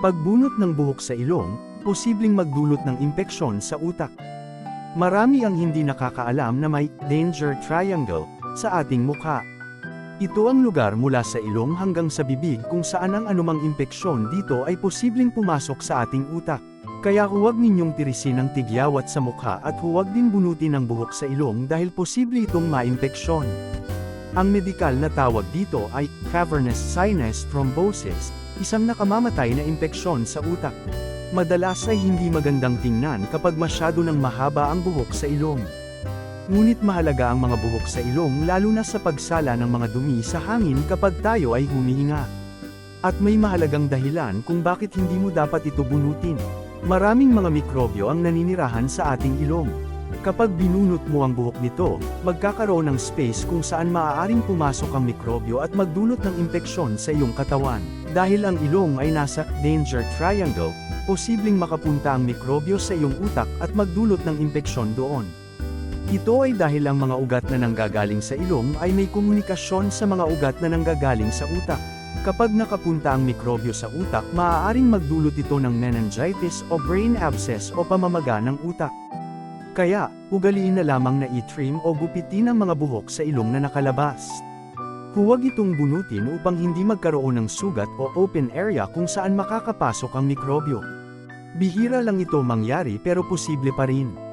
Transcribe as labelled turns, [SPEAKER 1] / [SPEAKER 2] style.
[SPEAKER 1] Pagbunot ng buhok sa ilong, posibleng magdulot ng impeksyon sa utak. Marami ang hindi nakakaalam na may danger triangle sa ating mukha. Ito ang lugar mula sa ilong hanggang sa bibig kung saan ang anumang impeksyon dito ay posibleng pumasok sa ating utak. Kaya huwag ninyong tirisin ang tigyawat sa mukha at huwag din bunutin ang buhok sa ilong dahil posible itong maimpeksyon. Ang medikal na tawag dito ay cavernous sinus thrombosis, isang nakamamatay na impeksyon sa utak. Madalas ay hindi magandang tingnan kapag masyado ng mahaba ang buhok sa ilong. Ngunit mahalaga ang mga buhok sa ilong lalo na sa pagsala ng mga dumi sa hangin kapag tayo ay humihinga. At may mahalagang dahilan kung bakit hindi mo dapat ito bunutin. Maraming mga mikrobyo ang naninirahan sa ating ilong. Kapag binunot mo ang buhok nito, magkakaroon ng space kung saan maaaring pumasok ang mikrobyo at magdulot ng impeksyon sa iyong katawan. Dahil ang ilong ay nasa danger triangle, posibleng makapunta ang mikrobyo sa iyong utak at magdulot ng impeksyon doon. Ito ay dahil ang mga ugat na nanggagaling sa ilong ay may komunikasyon sa mga ugat na nanggagaling sa utak. Kapag nakapunta ang mikrobyo sa utak, maaaring magdulot ito ng meningitis o brain abscess o pamamaga ng utak. Kaya, ugaliin na lamang na i-trim o gupitin ang mga buhok sa ilong na nakalabas. Huwag itong bunutin upang hindi magkaroon ng sugat o open area kung saan makakapasok ang mikrobyo. Bihira lang ito mangyari pero posible pa rin.